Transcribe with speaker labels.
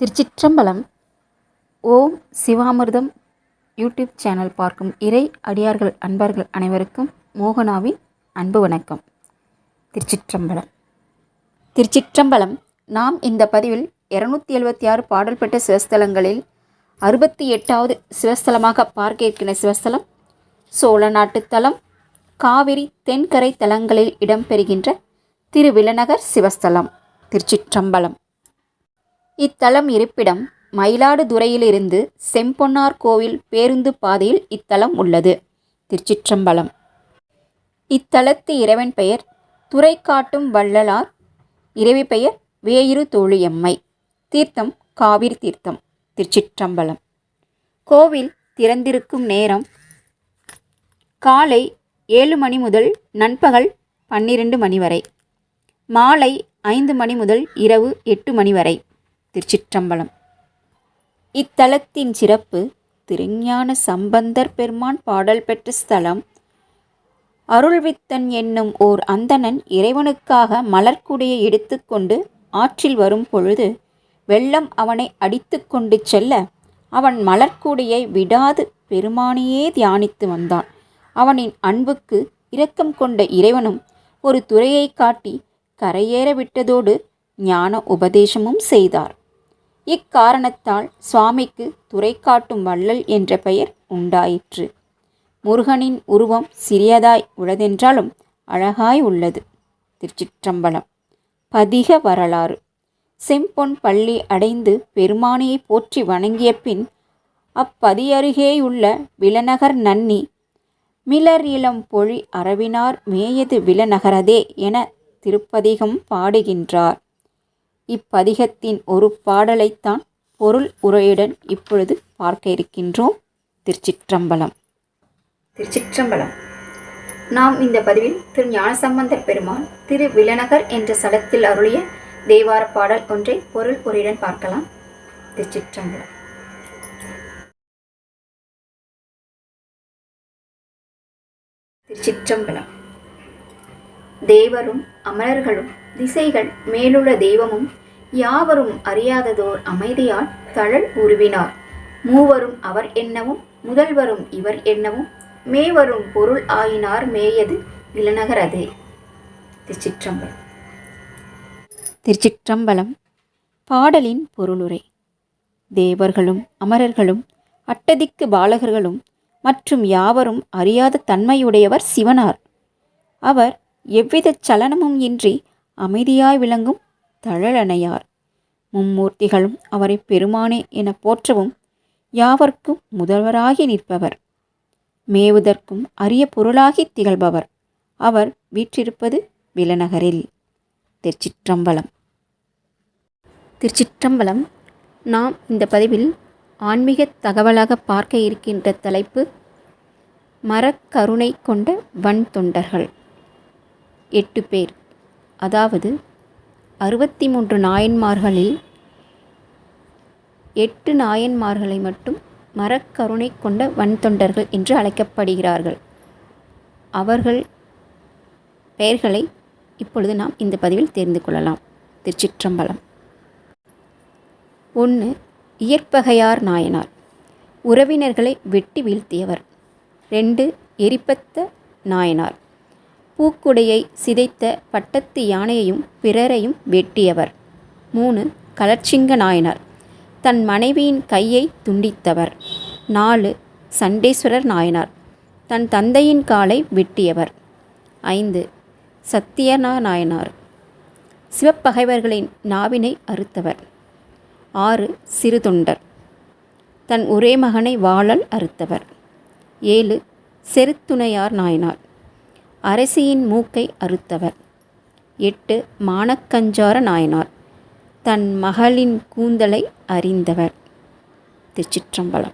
Speaker 1: திருச்சிற்றம்பலம் ஓம் சிவாமிர்தம் YouTube channel பார்க்கும் இறை அடியார்கள் அன்பர்கள் அனைவருக்கும் மோகனாவின் அன்பு வணக்கம். திருச்சிற்றம்பலம். திருச்சிற்றம்பலம். நாம் இந்த பதிவில் இரநூத்தி எழுபத்தி ஆறு பாடல் பெற்ற சிவஸ்தலங்களில் அறுபத்தி எட்டாவது சிவஸ்தலமாக பார்க்க இருக்கின்ற சிவஸ்தலம் சோழ நாட்டுத் தலம் காவிரி தென்கரை தலங்களில் இடம்பெறுகின்ற திருவிலநகர் சிவஸ்தலம் திருச்சிற்றம்பலம். இத்தலம் இருப்பிடம் மயிலாடுதுறையிலிருந்து செம்பொன்னார் கோவில் பேருந்து பாதையில் இத்தலம் உள்ளது. திருச்சிற்றம்பலம். இத்தலத்து இறைவன் பெயர் துறை காட்டும் வள்ளலார். இறைவி பெயர் வேயிரு தோழியம்மை. தீர்த்தம் காவிரி தீர்த்தம். திருச்சிற்றம்பலம். கோவில் திறந்திருக்கும் நேரம் காலை ஏழு மணி முதல் நண்பகல் பன்னிரண்டு மணி வரை. மாலை ஐந்து மணி முதல் இரவு எட்டு மணி வரை. திருச்சிற்றம்பலம். இத்தலத்தின் சிறப்பு திருஞான சம்பந்தர் பெருமான் பாடல் பெற்ற ஸ்தலம். அருள்வித்தன் என்னும் ஓர் அந்தணன் இறைவனுக்காக மலர்க்குடையை எடுத்துக்கொண்டு ஆற்றில் வரும் பொழுது வெள்ளம் அவனை அடித்து கொண்டு செல்ல அவன் மலர்க்குடையை விடாது பெருமானையே தியானித்து வந்தான். அவனின் அன்புக்கு இரக்கம் கொண்ட இறைவனும் ஒரு துறையை காட்டி கரையேற விட்டதோடு ஞான உபதேசமும் செய்தார். இக்காரணத்தால் சுவாமிக்கு துறை காட்டும் வள்ளல் என்ற பெயர் உண்டாயிற்று. முருகனின் உருவம் சிறியதாய் உள்ளதென்றாலும் அழகாய் உள்ளது. திருச்சிற்றம்பலம். பதிக வரலாறு. செம்பொன் பள்ளி அடைந்து பெருமானையை போற்றி வணங்கிய பின் அப்பதியருகேயுள்ள விலநகர் நன்னி மிளர் இளம் பொழி அரவினார் மேயது விலநகரதே என திருப்பதிகம் பாடுகின்றார். இப்பதிகத்தின் ஒரு பாடலைத்தான் பொருள் உரையுடன் இப்பொழுது பார்க்க இருக்கின்றோம். திருச்சிற்றம்பலம். திருச்சிற்றம்பலம். நாம் இந்த பதிவில் திரு ஞானசம்பந்தர் பெருமான் திரு விலநகர் என்ற சலத்தில் அருளிய தேவார பாடல் ஒன்றை பொருள் உரையுடன் பார்க்கலாம். திருச்சிற்றம்பலம். திருச்சிற்றம்பலம். தேவரும் அமரர்களும் திசைகள் மேலுள்ள தெய்வமும் யாவரும் அறியாததோர் அமைதியால் தழல் உருவினார். மூவரும் அவர் என்னவும் முதல்வரும் இவர் என்னவும் மேவரும் பொருள் ஆயினார் மேயது இளநகரது. திருச்சிற்றம்பலம். திருச்சிற்றம்பலம். பாடலின் பொருளுரை. தேவர்களும் அமரர்களும் அட்டதிக்கு பாலகர்களும் மற்றும் யாவரும் அறியாத தன்மையுடையவர் சிவனார். அவர் எவ்வித சலனமும் இன்றி அமைதியாய் விளங்கும் தழலணையார். மும்மூர்த்திகளும் அவரை பெருமானே என போற்றவும் யாவர்க்கும் முதல்வராகி நிற்பவர். மேவுதற்கும் அரிய பொருளாகி திகழ்பவர். அவர் வீற்றிருப்பது விலநகரில். திருச்சிற்றம்பலம். திருச்சிற்றம்பலம். நாம் இந்த பதிவில் ஆன்மீக தகவலாக பார்க்க இருக்கின்ற தலைப்பு மரக்கருணை கொண்ட வன் தொண்டர்கள் எட்டு பேர். அதாவது அறுபத்தி மூன்று நாயன்மார்களில் எட்டு நாயன்மார்களை மட்டும் மரக்கருணை கொண்ட வன்தொண்டர்கள் என்று அழைக்கப்படுகிறார்கள். அவர்கள் பெயர்களை இப்பொழுது நாம் இந்த பதிவில் தெரிந்து கொள்ளலாம். திருச்சிற்றம்பலம். ஒன்று இயற்பகையார் நாயனார். உறவினர்களை வெட்டி வீழ்த்தியவர். ரெண்டு எரிப்பத்த நாயனார். பூக்குடையை சிதைத்த பட்டத்து யானையையும் பிறரையும் வெட்டியவர். மூணு கலர்ச்சிங்க நாயனார். தன் மனைவியின் கையை துண்டித்தவர். நாலு சண்டேஸ்வரர் நாயனார். தன் தந்தையின் காலை வெட்டியவர். ஐந்து சத்தியனா நாயனார். சிவப்பகைவர்களின் நாவினை அறுத்தவர். ஆறு சிறுதொண்டர். தன் ஒரே மகனை வாழல் அறுத்தவர். ஏழு செருத்துணையார் நாயனார். அரசியின் மூக்கை அறுத்தவர். எட்டு மானக்கஞ்சார நாயனார். தன் மகளின் கூந்தலை அறிந்தவர். திருச்சிற்றம்பலம்.